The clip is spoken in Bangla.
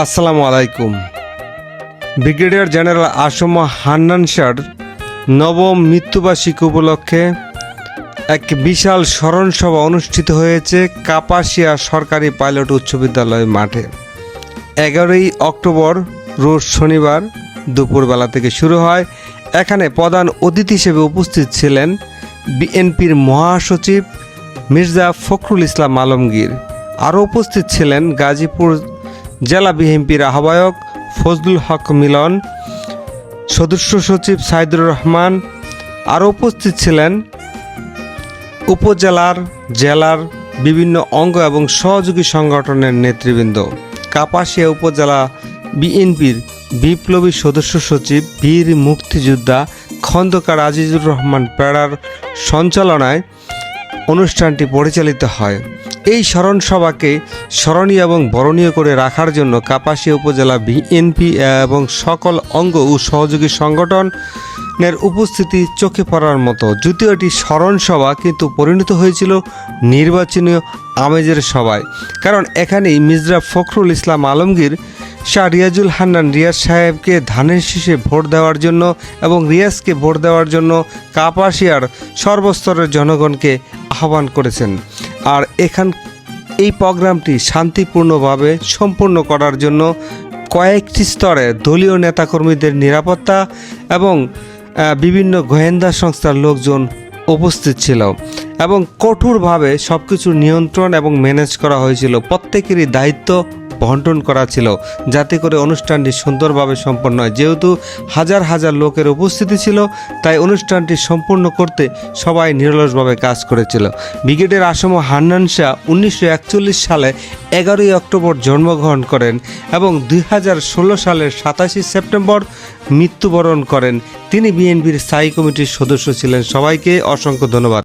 আসসালামু আলাইকুম। ব্রিগেডিয়ার জেনারেল আসম হান্নান শাহর নবম মৃত্যুবার্ষিকী উপলক্ষে এক বিশাল স্মরণসভা অনুষ্ঠিত হয়েছে কাপাসিয়া সরকারি পাইলট উচ্চ বিদ্যালয় মাঠে। এগারোই অক্টোবর, রোজ শনিবার দুপুরবেলা থেকে শুরু হয়। এখানে প্রধান অতিথি হিসেবে উপস্থিত ছিলেন বিএনপির মহাসচিব মির্জা ফখরুল ইসলাম আলমগীর। আরও উপস্থিত ছিলেন গাজীপুর জেলা বিএনপির আহ্বায়ক ফজলুল হক মিলন, সদস্য সচিব সাইদুর রহমান আরও উপস্থিত ছিলেন উপজেলার, জেলার বিভিন্ন অঙ্গ এবং সহযোগী সংগঠনের নেতৃবৃন্দ। কাপাসিয়া উপজেলা বিএনপির বিপ্লবী সদস্য সচিব বীর মুক্তিযোদ্ধা খন্দকার আজিজুর রহমান পেড়ার সঞ্চালনায় অনুষ্ঠানটি পরিচালিত হয়। এই স্মরণ সভাকে স্মরণীয় এবং বরণীয় করে রাখার জন্য কাপাসিয়া উপজেলা বিএনপি এবং সকল অঙ্গ ও সহযোগী সংগঠনের উপস্থিতি চোখে পড়ার মতো। দ্বিতীয়টি স্মরণ সভা, কিন্তু পরিণত হয়েছিল নির্বাচনীয় আমেজের সভায়। কারণ এখানেই মির্জা ফখরুল ইসলাম আলমগীর, শাহ রিয়াজুল হান্নান রিয়াজ সাহেবকে ধানের শীষে ভোট দেওয়ার জন্য এবং রিয়াজকে ভোট দেওয়ার জন্য কাপাসিয়ার সর্বস্তরের জনগণকে আহ্বান করেছেন। আর এখান, এই প্রোগ্রামটি শান্তিপূর্ণভাবে সম্পূর্ণ করার জন্য কয়েকটি স্তরে দলীয় নেতাকর্মীদের নিরাপত্তা এবং বিভিন্ন গোয়েন্দা সংস্থার লোকজন উপস্থিত ছিল এবং কঠোরভাবে সব কিছু নিয়ন্ত্রণ এবং ম্যানেজ করা হয়েছিল। প্রত্যেকেরই দায়িত্ব বন্টন করা ছিল। যাতে করে অনুষ্ঠানটি সুন্দরভাবে সম্পন্ন হয়। যেহেতু হাজার হাজার লোকের উপস্থিতি ছিল, তাই অনুষ্ঠানটি সম্পূর্ণ করতে সবাই নিরলসভাবে কাজ করেছিল। ব্রিগেডের আসম হান্নান শাহ উনিশশো একচল্লিশ সালে এগারোই অক্টোবর জন্মগ্রহণ করেন এবং দুই হাজার ষোলো সালের সাতাশে সেপ্টেম্বর মৃত্যুবরণ করেন। তিনি বিএনপির স্থায়ী কমিটির সদস্য ছিলেন। সবাইকে অসংখ্য ধন্যবাদ।